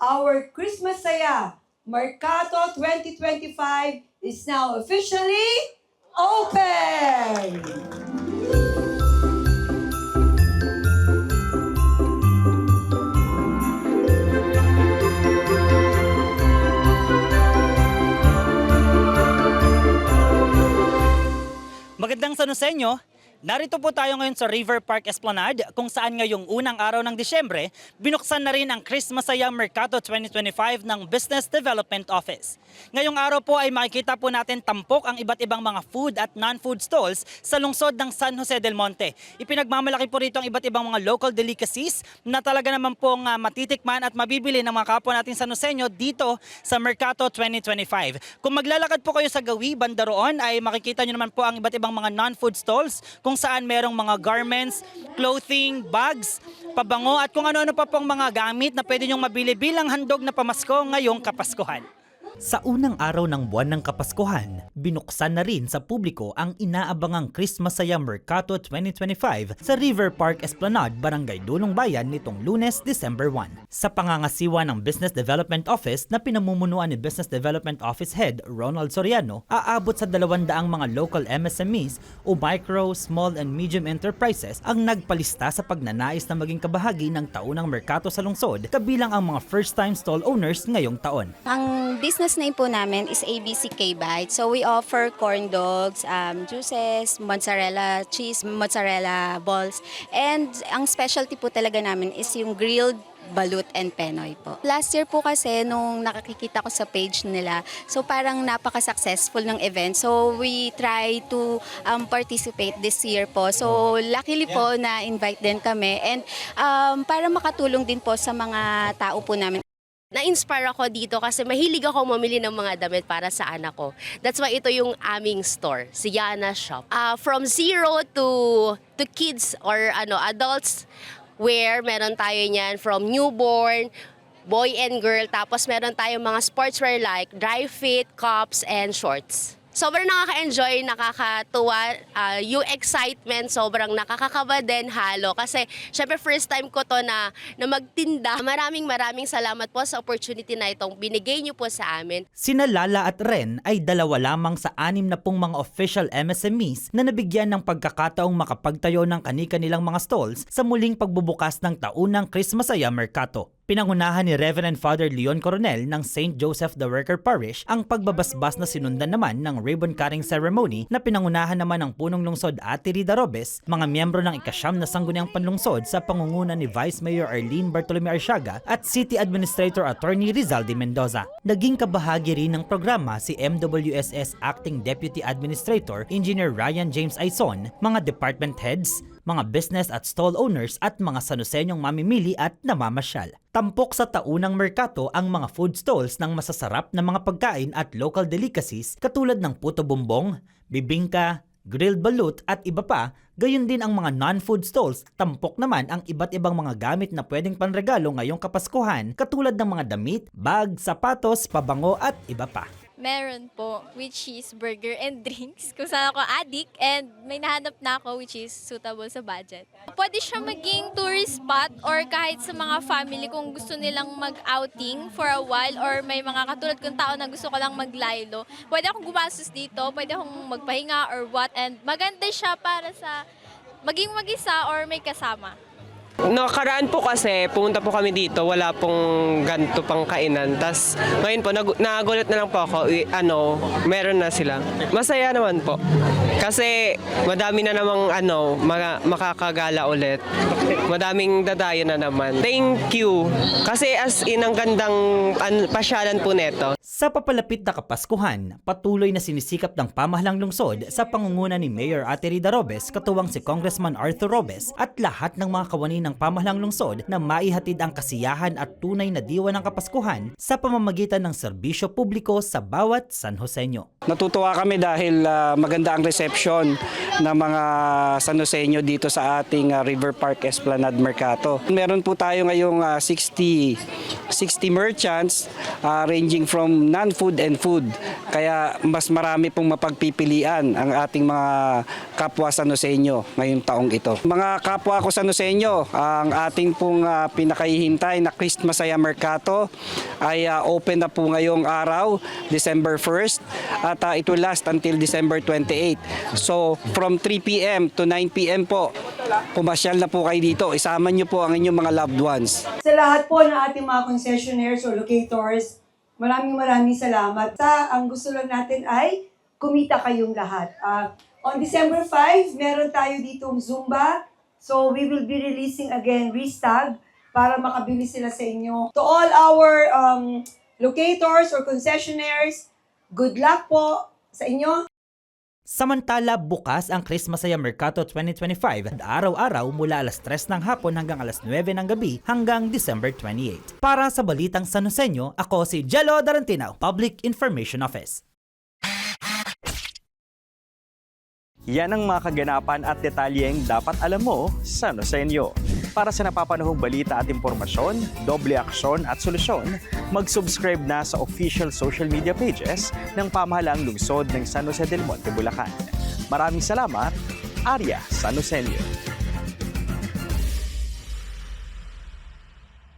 our Christmas Saya Mercato 2025 is now officially open! Magandang sanusenyo. Narito po tayo ngayon sa River Park Esplanade kung saan ngayong unang araw ng Disyembre, binuksan na rin ang Christmas Saya Mercato 2025 ng Business Development Office. Ngayong araw po ay makikita po natin tampok ang iba't ibang mga food at non-food stalls sa lungsod ng San Jose del Monte. Ipinagmamalaki po rito ang iba't ibang mga local delicacies na talaga naman pong ah, matitikman at mabibili ng mga kapwa nating Sanusenyo dito sa Mercato 2025. Kung maglalakad po kayo sa Gawi, banda roon, ay makikita nyo naman po ang iba't ibang mga non-food stalls kung saan merong mga garments, clothing, bags, pabango at kung ano-ano pa pong mga gamit na pwede nyong mabili bilang handog na pamasko ngayong Kapaskuhan. Sa unang araw ng buwan ng Kapaskuhan, binuksan na rin sa publiko ang inaabangang Christmas Saya Mercato 2025 sa River Park Esplanade, Barangay Dulong Bayan nitong lunes, December 1. Sa pangangasiwa ng Business Development Office na pinamumunuan ni Business Development Office Head Ronald Soriano, aabot sa 200 mga local MSMEs o micro, small and medium enterprises ang nagpalista sa pagnanais na maging kabahagi ng taunang Mercato sa lungsod kabilang ang mga first-time stall owners ngayong taon. Ang business name po namin is ABC K-Bite. So we offer corn dogs, um, juices, mozzarella cheese, mozzarella balls. And ang specialty po talaga namin is yung grilled balut and penoy po. Last year po kasi nung nakakikita ko sa page nila, so parang napaka-successful ng event. So we try to um, participate this year po. So luckily po na invite din kami and um, para makatulong din po sa mga tao po namin. Na-inspire ako dito kasi mahilig ako mamili ng mga damit para sa anak ko. That's why ito yung aming store, si Yana Shop. Ah, from zero to to kids or ano adults wear, meron tayo niyan from newborn, boy and girl, tapos meron tayong mga sportswear like dry fit, cups, and shorts. Sobrang nakaka-enjoy, nakakatuwa, ah, yung excitement, sobrang nakakakaba din, halo. Kasi, syempre, first time ko to na, na magtinda. Maraming maraming salamat po sa opportunity na itong binigay niyo po sa amin. Sina Lala at Ren ay dalawa lamang sa anim na pong mga official MSMEs na nabigyan ng pagkakataong makapagtayo ng kani-kanilang mga stalls sa muling pagbubukas ng taunang Christmas Saya Mercato. Pinangunahan ni Reverend Father Leon Coronel ng St. Joseph the Worker Parish ang pagbabasbas na sinundan naman ng ribbon cutting ceremony na pinangunahan naman ng punong lungsod Ate Rida Robes, mga miyembro ng ikasyam na sangguniang panlungsod sa pangunguna ni Vice Mayor Arlene Bartolome Arsiaga at City Administrator Attorney Rizaldi Mendoza. Naging kabahagi rin ng programa si MWSS Acting Deputy Administrator Engineer Ryan James Aison, mga department heads, mga business at stall owners at mga sanusenyong mamimili at namamasyal. Tampok sa taunang merkato ang mga food stalls ng masasarap na mga pagkain at local delicacies katulad ng puto bumbong, bibingka, grilled balut at iba pa, gayon din ang mga non-food stalls, tampok naman ang iba't ibang mga gamit na pwedeng panregalo ngayong kapaskuhan katulad ng mga damit, bag, sapatos, pabango at iba pa. Meron po, which is burger and drinks. Kung saan ako addict and may nahanap na ako which is suitable sa budget. Pwede siya maging tourist spot or kahit sa mga family kung gusto nilang mag-outing for a while or may mga katulad kong tao na gusto ko lang maglaylo. Pwede akong gumastos dito, pwede akong magpahinga or what and maganda siya para sa maging mag-isa or may kasama. Nakaraan po kasi, pumunta po kami dito, wala pong ganito pang kainan. Tapos ngayon po, nag- nagulat na lang po ako, i- ano, meron na sila. Masaya naman po. Kasi madami na namang ano, mga, makakagala ulit. Madaming dadayo na naman. Thank you. Kasi as in, ang gandang an, pasyalan po neto. Sa papalapit na Kapaskuhan, patuloy na sinisikap ng pamahalang lungsod sa pangunguna ni Mayor Ate Rida Robes, katuwang si Congressman Arthur Robes at lahat ng mga kawani pamahalang lungsod na maihatid ang kasiyahan at tunay na diwa ng Kapaskuhan sa pamamagitan ng serbisyo publiko sa bawat San Joseño. Natutuwa kami dahil ah, maganda ang reception ng mga San Joseño dito sa ating ah, River Park Esplanade Mercato. Meron po tayo ngayong ah, 60 60 merchants ah, ranging from non-food and food. Kaya mas marami pong mapagpipilian ang ating mga kapwa San Joseño ngayong taong ito. Mga kapwa ko San Joseño, ang ating pong ah, pinakahihintay na Christmas Saya Mercato ay ah, open na po ngayong araw, December 1st at ah, it will last until December 28. So from 3 p.m. to 9 p.m. po, pumasyal na po kayo dito. Isama niyo po ang inyong mga loved ones. Sa lahat po ng ating mga concessionaires or locators, maraming maraming salamat. Sa ang gusto lang natin ay kumita kayong lahat. Ah, on December 5, meron tayo ditong Zumba. So we will be releasing again Restag para makabili sila sa inyo. To all our um, locators or concessionaires, good luck po sa inyo. Samantala, bukas ang Christmas Saya Mercato 2025 at araw-araw mula alas 3 ng hapon hanggang alas 9 ng gabi hanggang December 28. Para sa Balitang San Joseño, ako si Jello Darantino, Public Information Office. Yan ang mga kaganapan at detalyeng dapat alam mo sa Nosenyo. Para sa napapanahong balita at impormasyon, doble aksyon at solusyon, mag-subscribe na sa official social media pages ng pamahalaang lungsod ng San Jose del Monte, Bulacan. Maraming salamat, Arya San Joseño.